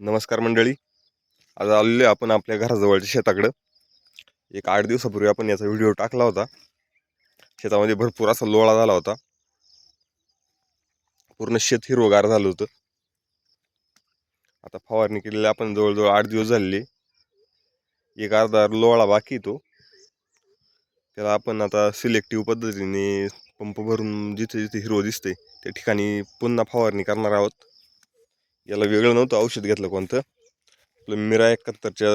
नमस्कार मंडळी. आज आलेलो आपण आपल्या घराजवळच्या शेताकडं. एक आठ दिवसापूर्वी आपण याचा व्हिडिओ टाकला होता. शेतामध्ये भरपूर असा लोळा झाला होता. पूर्ण शेत हिरवगार झालं होतं. आता फवारणी केलेली आपण जवळजवळ आठ दिवस झालेले. एक अर्धा लोळा बाकी तो. त्याला आपण आता सिलेक्टिव्ह पद्धतीने पंप भरून जिथे जिथे हिरवं दिसते त्या ठिकाणी पुन्हा फवारणी करणार आहोत. याला वेगळं नव्हतं औषध घेतलं कोणतं. आपलं मिरा एकाहत्तरच्या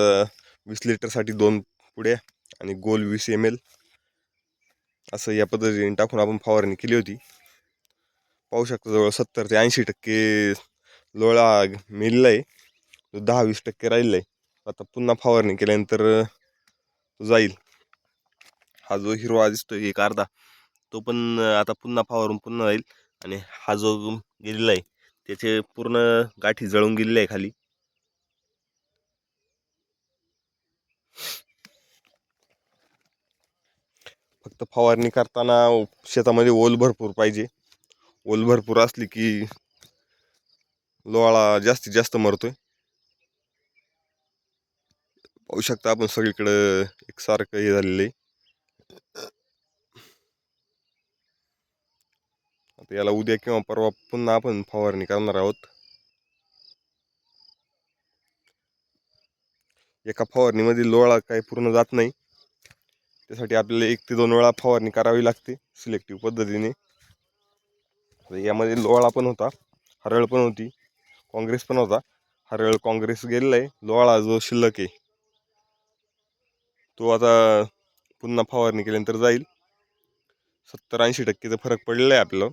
वीस लिटरसाठी दोन पुड्या आणि गोल वीस एम एल असं या पद्धतीने टाकून आपण फवारणी केली होती. पाहू शकता जवळ सत्तर ते ऐंशी टक्के लोळा मेलेला आहे. तो दहा वीस टक्के राहिलेला आहे. आता पुन्हा फवारणी केल्यानंतर तो जाईल. हा जो हिरवा दिसतो एक अर्धा तो पण आता पुन्हा फवारून पुन्हा जाईल. आणि हा जो गेलेला आहे त्याचे पूर्ण गाठी जळून गेलेले आहे खाली. फक्त फवारणी करताना शेतामध्ये ओल भरपूर पाहिजे. ओल भरपूर असली की लोळा जास्तीत जास्त मरतोय. पाहू शकता आपण सगळीकडं एकसारखं हे झालेलं आहे. आता याला उद्या किंवा परवा पुन्हा आपण फवारणी करणार आहोत. एका फवारणीमध्ये लोळा काही पूर्ण जात नाही. त्यासाठी आपल्याला एक ते दोन वेळा फवारणी करावी लागते सिलेक्टिव्ह पद्धतीने. यामध्ये लोळा पण होता हरळ पण होती काँग्रेस पण होता. हरळ काँग्रेस गेलेला आहे लोळा जो शिल्लक आहे. तो आता पुन्हा फवारणी केल्यानंतर जाईल. सत्तर ऐंशी टक्केचा फरक पडलेला आहे आपलं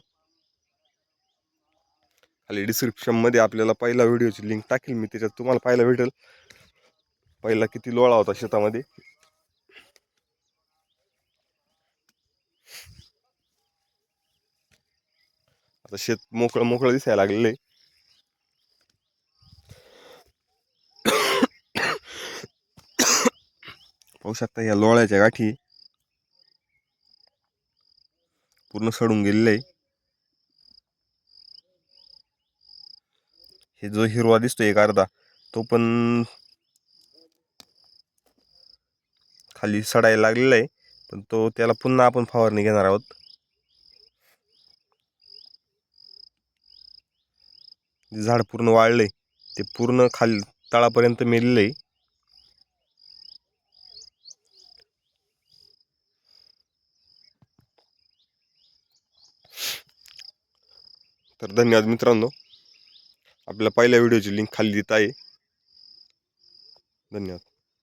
खाली डिस्क्रिप्शनमध्ये आपल्याला पहिला व्हिडिओची लिंक टाकेल मी त्याच्यात तुम्हाला पाहायला भेटेल. पहिला किती लोळा होता शेतामध्ये? आता शेत मोकळं मोकळं दिसायला लागलेलं आहे. पाहू शकता या लोळ्याच्या गाठी पूर्ण सडून गेलेलं आहे. हे जो हिरवा दिसतो एक अर्धा तो पण खाली सडायला लागलेला आहे. पण तो त्याला पुन्हा आपण फवारणी घेणार आहोत. झाड पूर्ण वाळलंय ते पूर्ण खाली तळापर्यंत मेलेलं आहे. तर धन्यवाद मित्रांनो. आपल्या पहिल्या व्हिडिओची लिंक खाली देत आहे. धन्यवाद.